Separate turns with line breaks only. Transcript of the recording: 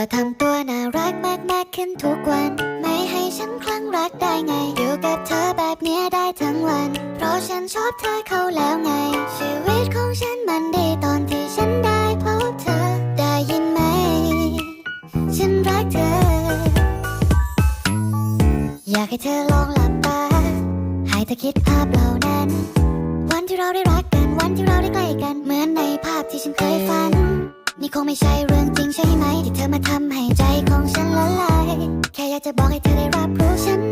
อทำตัวน่ารักมากมากๆขึ้นทุกวัน ไม่ให้ฉันคลั่งรักได้ไง อยู่กับเธอแบบเนี้ยได้ทั้งวัน เพราะฉันชอบเธอเขาแล้วไง ชีวิตของฉันมันดีตอนที่ฉันได้พบเธอ ได้ยินไหม ฉันรักเธอ อยากให้เธอลองหลับตา ให้เธอคิดภาพเหล่านั้น วันที่เราได้รักกัน วันที่เราได้ใกล้กัน เหมือนในภาพที่ฉันเคยฝัน นี่คงไม่ใช่เรื่องจริงใช่ไหม ที่เธอมาทำให้ใจของฉันละลาย แค่อยากจะบอกให้เธอได้รับรู้ฉัน